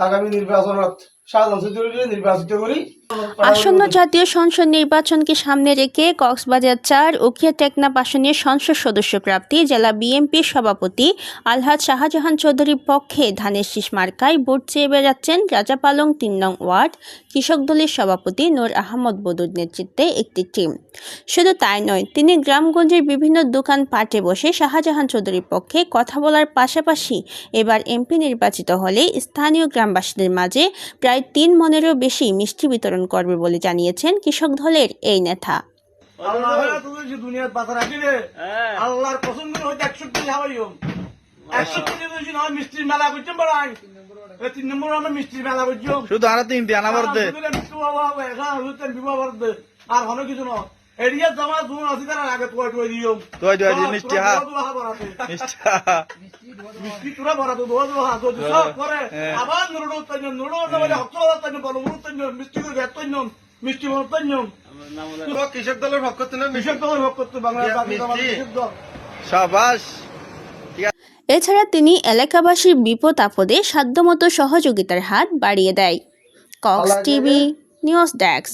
আগামী নির্বাচনত সাধারণ চৌধুরীকে নির্বাচিত করি। আসন্ন জাতীয় সংসদ নির্বাচনকে সামনে রেখে কক্সবাজার চার, উখিয়া টেকনাফ আসনের সংসদ সদস্য প্রাপ্তি জেলা বিএনপির সভাপতি আলহাজ শাহজাহান চৌধুরীর পক্ষে ধানের শীষ মার্কায় ভোট চেয়ে বেড়াচ্ছেন রাজাপালং তিন নং ওয়ার্ড কৃষক দলের সভাপতি নূর আহমদ বদুর নেতৃত্বে একটি টিম। শুধু তাই নয়, তিনি গ্রামগঞ্জের বিভিন্ন দোকান পাটে বসে শাহজাহান চৌধুরীর পক্ষে কথা বলার পাশাপাশি এবার এমপি নির্বাচিত হলে স্থানীয় গ্রামবাসীদের মাঝে প্রায় তিন মনেরও বেশি মিষ্টি বিতরণ করবে বলে জানিয়েছেন কৃষক দলের এই নেতা। আল্লাহ তুমি যে দুনিয়ার পাতা রাখিলে আল্লাহর পছন্দ হইতে একশো কেজি হাওয়াইও একশো কেজি মিষ্টির মেলা করছেন বড়াই তিন নম্বর আমরা মিষ্টির মেলা করছ। শুধু তিনটি আনাবার দে আর হলো কিছু নয়। এরিয়া জমা দুন আসি তার আগে দিও। মিষ্টি হা। মিষ্টি মিষ্টি তোরা ভরা তো দোয়া দোয়া হাত সব করে হ্যাঁ। আবার নুরুডো নুরুডো হকল বলো মুরু তাই মিষ্টি করে গেত তাই মিষ্টি মন তাই কৃষক দলের পক্ষ থেকে বিশেষ দল ভোগ করতে বাংলা এছাড়া তিনি এলাকাবাসীর বিপদ আপদে সাধ্যমতো সহযোগিতার হাত বাড়িয়ে দেয়। Cox TV news desk.